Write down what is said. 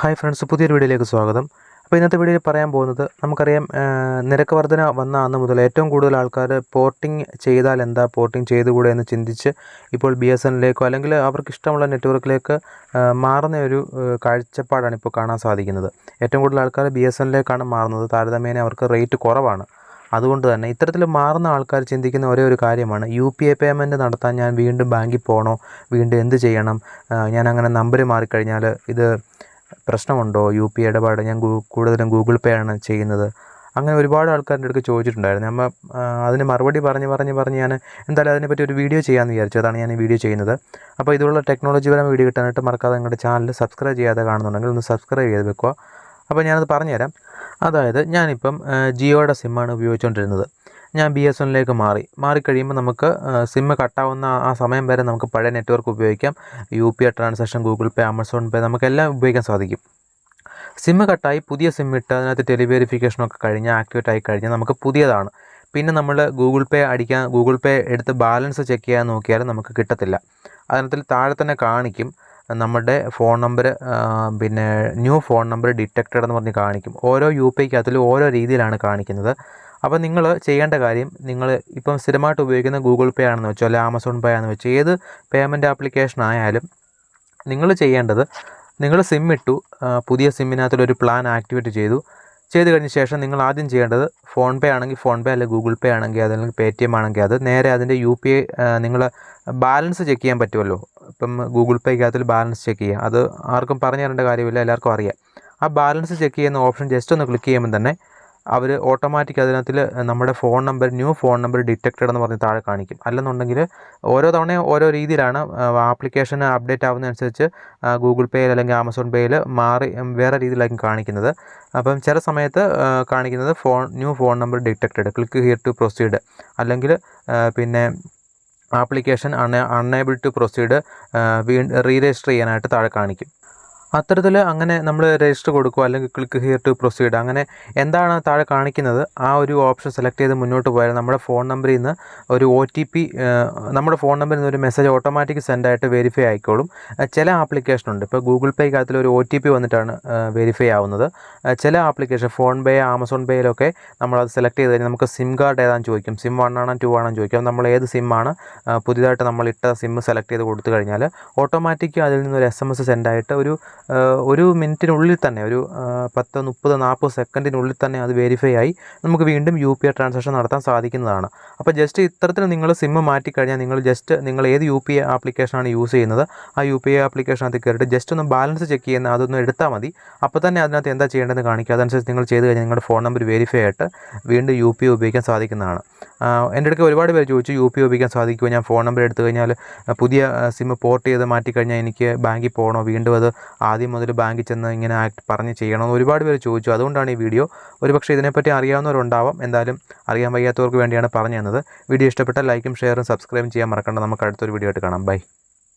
Hi friends പുതിയൊരു വീഡിയോയിലേക്ക് സ്വാഗതം. അപ്പോൾ ഇന്നത്തെ വീഡിയോയിൽ പറയാൻ പോകുന്നത് നമുക്കറിയാം നിരക്ക് വർധന വന്ന അന്ന് മുതൽ ഏറ്റവും കൂടുതൽ ആൾക്കാർ പോർട്ടിംഗ് ചെയ്താൽ എന്താ പോർട്ടിംഗ് ചെയ്തുകൂടെ എന്ന് ചിന്തിച്ച് ഇപ്പോൾ ബി എസ് എന്നിലേക്കോ അല്ലെങ്കിൽ അവർക്ക് ഇഷ്ടമുള്ള നെറ്റ്വർക്കിലേക്ക് മാറുന്ന ഒരു കാഴ്ചപ്പാടാണ് ഇപ്പോൾ കാണാൻ സാധിക്കുന്നത്. ഏറ്റവും കൂടുതൽ ആൾക്കാർ ബി എസ് എന്നിലേക്കാണ് മാറുന്നത്. താരതമ്യേന അവർക്ക് റേറ്റ് കുറവാണ്. അതുകൊണ്ട് തന്നെ ഇത്തരത്തിൽ മാറുന്ന ആൾക്കാർ ചിന്തിക്കുന്ന ഒരേ ഒരു കാര്യമാണ് യു പി ഐ പേയ്മെന്റ് നടത്താൻ ഞാൻ വീണ്ടും ബാങ്കിൽ പോകണോ വീണ്ടും എന്ത് ചെയ്യണം? ഞാൻ അങ്ങനെ നമ്പർ മാറിക്കഴിഞ്ഞാൽ ഇത് പ്രശ്നമുണ്ടോ? യു പി ഇടപാട് ഞാൻ കൂടുതലും ഗൂഗിൾ പേ ആണ് ചെയ്യുന്നത്. അങ്ങനെ ഒരുപാട് ആൾക്കാരുടെ അടുത്ത് ചോദിച്ചിട്ടുണ്ടായിരുന്നു. നമ്മൾ അതിന് മറുപടി പറഞ്ഞ് പറഞ്ഞ് പറഞ്ഞ് ഞാൻ എന്തായാലും അതിനെപ്പറ്റി ഒരു വീഡിയോ ചെയ്യാമെന്ന് വിചാരിച്ചു. അതാണ് ഞാൻ ഈ വീഡിയോ ചെയ്യുന്നത്. അപ്പോൾ ഇതുള്ള ടെക്നോളജിപരമായ വീഡിയോ കിട്ടാനായിട്ട് മറക്കാതെ നിങ്ങളുടെ ചാനൽ സബ്സ്ക്രൈബ് ചെയ്യാതെ കാണുന്നുണ്ടെങ്കിൽ ഒന്ന് സബ്സ്ക്രൈബ് ചെയ്ത് വെക്കുക. അപ്പോൾ ഞാനത് പറഞ്ഞുതരാം. അതായത് ഞാനിപ്പം ജിയോയുടെ സിമ്മാണ് ഉപയോഗിച്ചുകൊണ്ടിരുന്നത് ഞാൻ ബി എസ് എന്നിലേക്ക് മാറി. മാറിക്കഴിയുമ്പോൾ നമുക്ക് സിം കട്ടാവുന്ന ആ- സമയം വരെ നമുക്ക് പഴയ നെറ്റ്വർക്ക് ഉപയോഗിക്കാം. U P I transaction Google Pay Amazon Pay നമുക്കെല്ലാം ഉപയോഗിക്കാൻ സാധിക്കും. സിം കട്ടായി പുതിയ സിം ഇട്ട് അതിനകത്ത് ടെലിവെരിഫിക്കേഷനൊക്കെ കഴിഞ്ഞ് ആക്ടിവേറ്റ് ആയി കഴിഞ്ഞാൽ നമുക്ക് പുതിയതാണ്. പിന്നെ നമ്മൾ ഗൂഗിൾ പേ അടിക്കാൻ ഗൂഗിൾ പേ എടുത്ത് ബാലൻസ് ചെക്ക് ചെയ്യാൻ നോക്കിയാലും നമുക്ക് കിട്ടത്തില്ല. അതിനകത്തിൽ താഴെ തന്നെ കാണിക്കും. നമ്മുടെ ഫോൺ നമ്പർ പിന്നെ ന്യൂ ഫോൺ നമ്പർ ഡിറ്റക്റ്റഡ് എന്ന് പറഞ്ഞ് കാണിക്കും. ഓരോ യു പി ഐക്കകത്തിൽ ഓരോ രീതിയിലാണ് കാണിക്കുന്നത്. അപ്പോൾ നിങ്ങൾ ചെയ്യേണ്ട കാര്യം നിങ്ങൾ ഇപ്പം സ്ഥിരമായിട്ട് ഉപയോഗിക്കുന്ന ഗൂഗിൾ പേ ആണെന്ന് വെച്ചോ അല്ലെങ്കിൽ ആമസോൺ പേ ആണെന്ന് വെച്ചോ ഏത് പേയ്മെന്റ് ആപ്ലിക്കേഷൻ ആയാലും നിങ്ങൾ ചെയ്യേണ്ടത് നിങ്ങൾ സിം ഇട്ടു പുതിയ സിമ്മിനകത്തുള്ളൊരു പ്ലാൻ ആക്ടിവേറ്റ് ചെയ്തു. ചെയ്ത് കഴിഞ്ഞ ശേഷം നിങ്ങൾ ആദ്യം ചെയ്യേണ്ടത് ഫോൺ പേ ആണെങ്കിൽ ഫോൺ പേ അല്ലെങ്കിൽ ഗൂഗിൾ പേ ആണെങ്കിൽ അത് അല്ലെങ്കിൽ പേ ടി എം ആണെങ്കിൽ അത് നേരെ അതിന്റെ യു പി ഐ നിങ്ങൾ ബാലൻസ് ചെക്ക് ചെയ്യാൻ പറ്റുമല്ലോ. ഇപ്പം ഗൂഗിൾ പേക്കകത്തിൽ ബാലൻസ് ചെക്ക് ചെയ്യാം. അത് ആർക്കും പറഞ്ഞു തരേണ്ട കാര്യമില്ല എല്ലാവർക്കും അറിയാം. ആ ബാലൻസ് ചെക്ക് ചെയ്യുന്ന ഓപ്ഷൻ ജസ്റ്റ് ഒന്ന് ക്ലിക്ക് ചെയ്യുമ്പോൾ തന്നെ അവർ ഓട്ടോമാറ്റിക് അതിനകത്തിൽ നമ്മുടെ phone number new phone number detected എന്ന് പറഞ്ഞ് താഴെ കാണിക്കും. അല്ലെന്നുണ്ടെങ്കിൽ ഓരോ തവണയും ഓരോ രീതിയിലാണ് ആപ്ലിക്കേഷൻ അപ്ഡേറ്റ് ആവുന്നതനുസരിച്ച് ഗൂഗിൾ പേയിൽ അല്ലെങ്കിൽ ആമസോൺ പേയിൽ മാറി വേറെ രീതിയിലായിരിക്കും കാണിക്കുന്നത്. അപ്പം ചില സമയത്ത് കാണിക്കുന്നത് phone new phone number detected click here to proceed അല്ലെങ്കിൽ പിന്നെ application un unable to proceed we re register ചെയ്യാനായിട്ട് താഴെ കാണിക്കും. അത്തരത്തിൽ അങ്ങനെ നമ്മൾ രജിസ്റ്റർ കൊടുക്കുക അല്ലെങ്കിൽ ക്ലിക്ക് ഹിയർ ടു പ്രൊസീഡ് അങ്ങനെ എന്താണ് താഴെ കാണിക്കുന്നത്? ആ ഒരു ഓപ്ഷൻ സെലക്ട് ചെയ്ത് മുന്നോട്ട് പോയാൽ നമ്മുടെ ഫോൺ നമ്പറിൽ നിന്ന് ഒരു ഒ ടി പി നമ്മുടെ ഫോൺ നമ്പറിൽ നിന്ന് ഒരു മെസ്സേജ് ഓട്ടോമാറ്റിക് സെൻഡ് ആയിട്ട് വെരിഫൈ ആയിക്കോളും. ചില ആപ്ലിക്കേഷൻ ഉണ്ട്. ഇപ്പോൾ ഗൂഗിൾ പേക്കകത്തിൽ ഒരു ഒ ടി പി വന്നിട്ടാണ് വെരിഫൈ ആവുന്നത്. ചില ആപ്ലിക്കേഷൻ ഫോൺ പേ ആമസോൺ പേയിലൊക്കെ നമ്മളത് സെലക്ട് ചെയ്ത് കഴിഞ്ഞാൽ നമുക്ക് സിം കാർഡ് ഏതാണെന്ന് ചോദിക്കും. സിം വൺ ആണോ ടു ആണോ ചോദിക്കും. നമ്മൾ ഏത് സിമ്മാണ് പുതിയതായിട്ട് നമ്മൾ ഇട്ട സിം സെലക്ട് ചെയ്ത് കൊടുത്തു കഴിഞ്ഞാൽ ഓട്ടോമാറ്റിക് അതിൽ നിന്ന് ഒരു എസ് എം എസ് സെൻഡ് ആയിട്ട് ഒരു ഒരു മിനിറ്റിനുള്ളിൽ തന്നെ ഒരു പത്ത് മുപ്പത് നാൽപ്പത് സെക്കൻഡിനുള്ളിൽ തന്നെ അത് വെരിഫൈ ആയി നമുക്ക് വീണ്ടും യു പി ഐ ട്രാൻസാക്ഷൻ നടത്താൻ സാധിക്കുന്നതാണ്. അപ്പോൾ ജസ്റ്റ് ഇത്തരത്തിൽ നിങ്ങൾ സിമ്മ് മാറ്റിക്കഴിഞ്ഞാൽ നിങ്ങൾ ജസ്റ്റ് നിങ്ങൾ ഏത് യു പി ഐ ആപ്ലിക്കേഷനാണ് യൂസ് ചെയ്യുന്നത് ആ യു പി ഐ ആപ്ലിക്കേഷനകത്ത് കയറിയിട്ട് ജസ്റ്റ് ഒന്ന് ബാലൻസ് ചെക്ക് ചെയ്യുന്ന അതൊന്ന് എടുത്താൽ മതി. അപ്പോൾ തന്നെ അതിനകത്ത് എന്താ ചെയ്യേണ്ടതെന്ന് കാണിക്കുക അതനുസരിച്ച് നിങ്ങൾ ചെയ്ത് കഴിഞ്ഞാൽ നിങ്ങളുടെ ഫോൺ നമ്പർ വെരിഫൈ ആയിട്ട് വീണ്ടും യു പി ഐ ഉപയോഗിക്കാൻ സാധിക്കുന്നതാണ്. എന്റെ അടുക്ക് ഒരുപാട് പേര് ചോദിച്ചു യു പി ഐ ഉപയോഗിക്കാൻ സാധിക്കുമോ ഞാൻ ഫോൺ നമ്പർ എടുത്തു കഴിഞ്ഞാൽ പുതിയ സിമ്മ് പോർട്ട് ചെയ്ത് മാറ്റിക്കഴിഞ്ഞാൽ എനിക്ക് ബാങ്കിൽ പോകണോ? വീണ്ടും അത് ആദ്യം മുതൽ ബാങ്കിൽ ചെന്ന് ഇങ്ങനെ ആക്ട് പറഞ്ഞ് ചെയ്യണമെന്ന് ഒരുപാട് പേര് ചോദിച്ചു. അതുകൊണ്ടാണ് ഈ വീഡിയോ. ഒരുപക്ഷെ ഇതിനെപ്പറ്റി അറിയാവുന്നവരുണ്ടാവാം. എന്തായാലും അറിയാൻ വയ്യാത്തവർക്ക് വേണ്ടിയാണ് പറഞ്ഞു തന്നത്. വീഡിയോ ഇഷ്ടപ്പെട്ട ലൈക്കും ഷെയറും സബ്സ്ക്രൈബും ചെയ്യാൻ മറക്കണ്ട. നമുക്ക് അടുത്തൊരു വീഡിയോ ആയിട്ട് കാണാം. ബൈ.